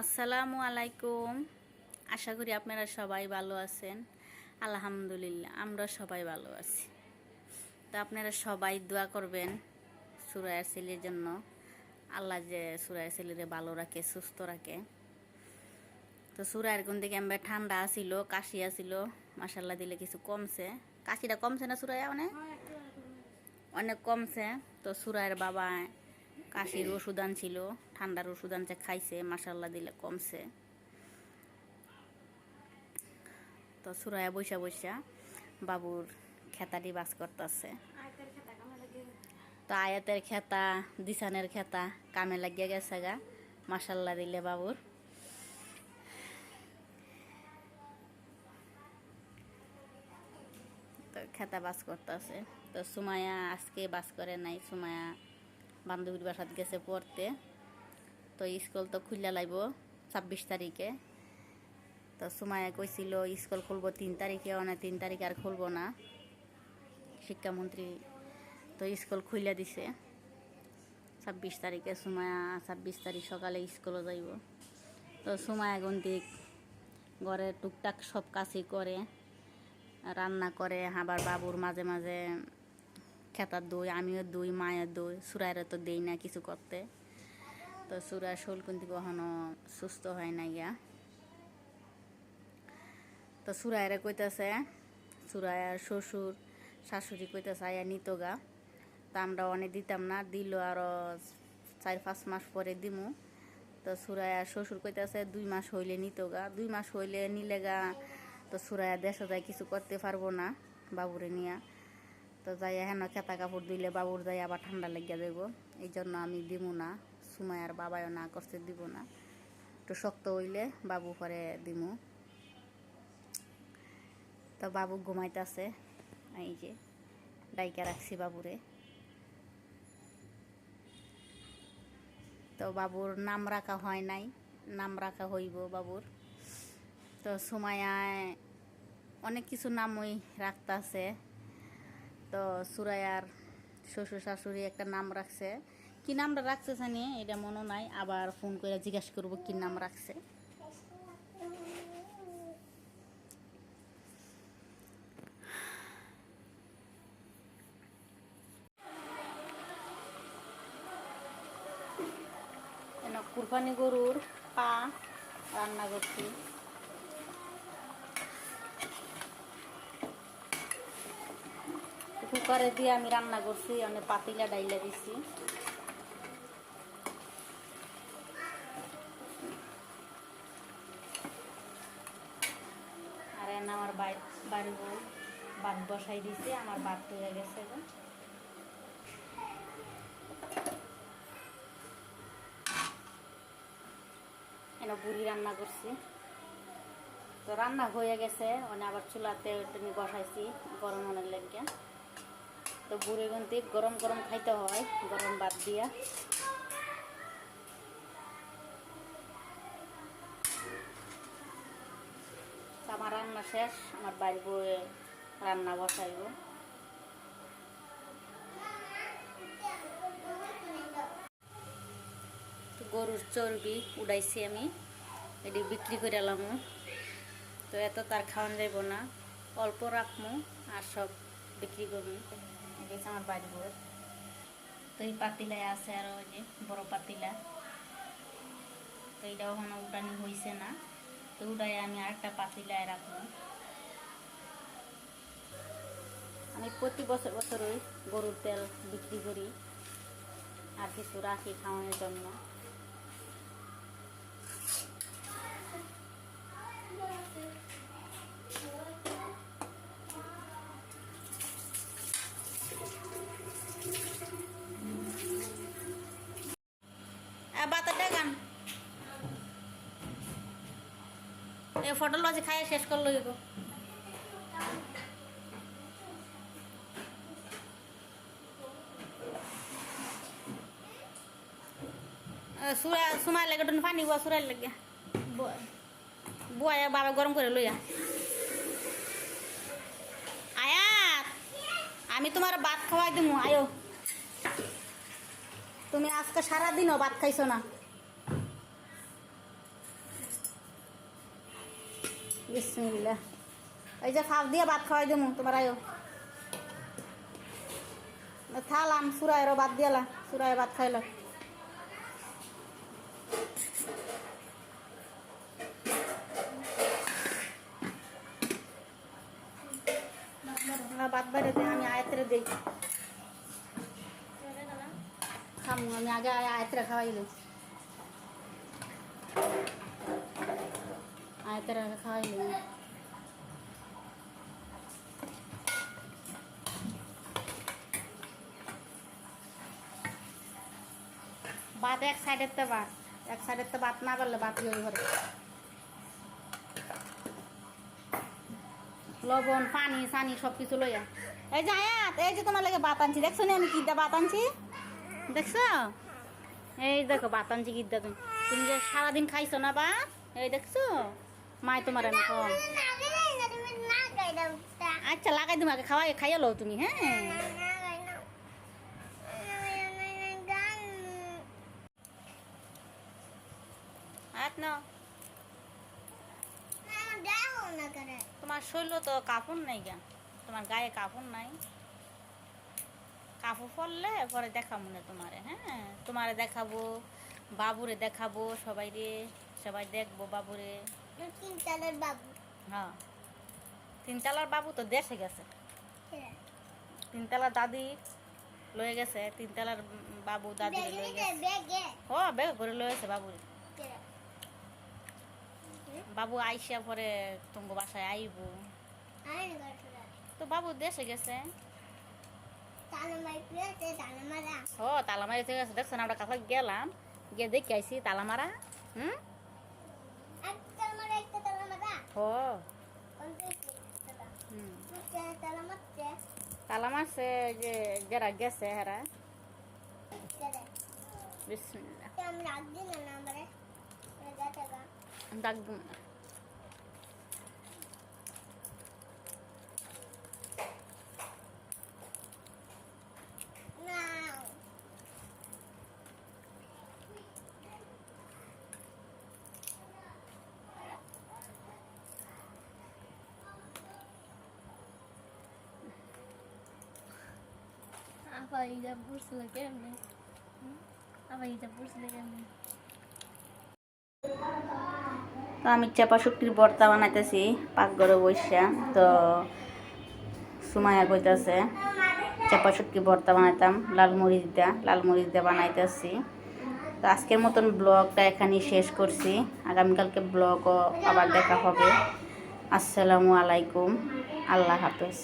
আসসালামু আলাইকুম। আশা করি আপনারা সবাই ভালো আছেন। আলহামদুলিল্লাহ, আমরা সবাই ভালো আছি। তো আপনারা সবাই দোয়া করবেন সুরায়ের ছেলের জন্য। আল্লাহ যে সুরায়ের ছেলেরে ভালো রাখে, সুস্থ রাখে। তো সুরায়ের কোন দিকে আমরা ঠান্ডা আসিল কাশি আসিল মাসাল্লাহ দিলে কিছু কমছে। কাশিটা কমছে না সুরাইয়া অনেক? অনেক কমছে। তো সুরায়ের বাবা কাশির ওষুধ আনছিল, ঠান্ডার ওষুধ আনছে, খাইছে মাসাল্লাহ দিলে কমছে। তো সুরায়া বৈশা বৈশা বাবুর খেতাটি বাস করতেছে। তো আয়াতের খেতা, দিসানের খেতা কামে লাগিয়ে গেছে গা মাসাল্লাহ দিলে বাবুর। তো খেতা বাস করতেছে। তো সুমায়া আজকে বাস করে নাই সুমায়া বান্ধবীর বাসাত গেছে পড়তে। তো স্কুল তো খুললে লাগব ছাব্বিশ তারিখে। তো সুমায়া কইছিল, স্কুল খুলবো তিন তারিখে অনেক তিন তারিখে আর খুলবো না। শিক্ষামন্ত্রী তো স্কুল খুলে দিছে। ছাব্বিশ তারিখে সুমায়া ছাব্বিশ তারিখ সকালে স্কুলে যাইব। তো সুমায়া গন্তিক ঘরে টুকটাক সব কাজই করে, রান্না করে, আবার বাবুর মাঝে মাঝে খেতার দই, আমিও দই, মায়ের দই। সুরাইরে তো দেই না কিছু করতে। তো সুরার শোল কিন্তু কখনো সুস্থ হয় না গিয়া। তো সুরাইরে কইতেছে, সুরাইয়ার শ্বশুর, শাশুড়ি কইতেছে, আয়া নিত গা। তা আমরা অনেক দিতাম না, দিল আরও চার, পাঁচ মাস পরে দিমু। তো সুরাইয়ার শ্বশুর কইতেছে, দুই মাস হইলে নিত গা। দুই মাস হইলে নিলে গা। তো সুরাইয়া দেশে যায় কিছু করতে পারব না বাবুরে নিয়া। তো যাই হেন খেতা কাপড় দিলে বাবুর যাই আবার ঠান্ডা লেগে দেব এই জন্য আমি দিব না সুমায়ার বাবাও না করতে দিব না। একটু শক্ত হইলে বাবু পরে দিমু। তো বাবু ঘুমাইতেছে, এই যে ডাইকা রাখছি বাবুরে। তো বাবুর নাম রাখা হয় নাই, নাম রাখা হইব বাবুর। তো সুমায়ায় অনেক কিছু নামই রাখতাছে। তো সুরায়ার শ্বশুর শাশুড়ি একটা নাম রাখছে। কি নামটা রাখছে জানি, এটা মনে নাই। আবার ফোন করে জিজ্ঞাসা করব কি নাম রাখছে। কুরবানি গরুর পা রান্না করছি। কুকারে দিয়ে আমি রান্না করছি, অনেক পাতিলা ডাইলা দিছি। আর এনে আমার বাড়ি বউ ভাত বসাই দিছি, আমার ভাত হয়ে গেছে এনে বুড়ি রান্না করছি। তো রান্না হয়ে গেছে মানে আবার চুলাতে তুমি বসাইছি, গরম অনেক লেগে। তো বুড়ি গুনতি গরম গরম খাইতে হয়, গরম বাদ দিয়া। আমার রান্না শেষ, আমার বাড়ি বউয়ে রান্না বসাইব। গরুর চর্বি উড়াইছি আমি, এটি বিক্রি করে এলাম তো এত তার খাওয়ান যাইব না, অল্প রাখমু আর সব বিক্রি করব দেখছি আমার বাড়ি বউয়ের তো এই পাতিলায় আছে আর ওই যে বড় পাতিলা। তো এটা ওখানে উঠানি হয়েছে না। তো উঠাই আমি আরেকটা পাতিলায় রাখব আমি প্রতি বছর বছরই গরুর তেল বিক্রি করি আর কিছু রাখি খাওয়ানোর জন্য। ফটল বাজি খাইয়ে শেষ করল গো সুরা সুমাই লাগে টুন পানি বুয়া সুরাই লাগে। বুয়া বাবা গরম করে লইয়া। আয়াত আমি তোমার ভাত খাওয়াই দিমু, আয়ো। তুমি আজকে সারাদিনও ভাত খাইছো না। বিসমিল্লাহ। এই যে ফাফ দিয়ে ভাত খাওয়াই দেবো তোমার আয়ো। থালাম সুরায়েরও ভাত দিয়ালা সুরায় ভাত খাইল। ভাত বাইরে দে, আমি আয়তেরে দিই। খামু, আমি আগে আয়তেরে খাওয়াইলি আয়তেরে খাওয়াইলি ভাত এক সাইডের তো ভাত এক সাইডের তো ভাত না পারলে ভাত ঘরে লবণ পানি সানি সব কিছু লইয়া এই যে আয়াত এই যে তোমার লাগে ভাত আনছি দেখছ না আমি কিদ্দা ভাত আনছি দেখছ এই দেখো ভাত আনছি কিদ্দা তুমি তুমি যে সারাদিন খাইছো না ভাত এই দেখছ মায় তোমার আমি কম আচ্ছা লাগাই তুমি আগে খাওয়াই খাইয়া লো তুমি হ্যাঁ তোমার শৈল তো কাপড় নাই কেন তোমার গায়ে কাপড় নাই কাপড় পরলে পরে দেখাবো না তোমারে হ্যাঁ তোমারে দেখাবো বাবুরে দেখাবো সবাই রে সবাই দেখব বাবুরে হ্যাঁ। তিনতলার বাবু তো দেশে গেছে। তিনতলার দাদি লয়ে গেছে তিনতলার বাবু দাদি লয়ে গেছে। ও বেগ করে লয়েছে বাবুরে বাবু। আইসা পরে তোমার বাসায় আইব। তো বাবু দেশে গেছে। ও তালামারি থেকে গেছে। দেখছ না আমরা কাছে গেলাম গিয়ে দেখে আইসি তালামারা হুম? হুম তালা মারছে যে যারা গেছে হেরা। বিসমিল্লাহ। দাগ দুম না। তো আমি চাপা শুক্তির বর্তা বানাইতেছি, পাকঘরে বসে। তো সুমায়া কইতাছে, চাপা শুটকি ভর্তা বানাইতাম, লাল মরিচ দিয়া, লাল মরিচ দিয়ে বানাইতেছি। তো আজকের মতন ব্লগটা এখানেই শেষ করছি। আগামীকালকে ব্লগও আবার দেখা হবে। আসসালামু আলাইকুম, আল্লাহ হাফেজ।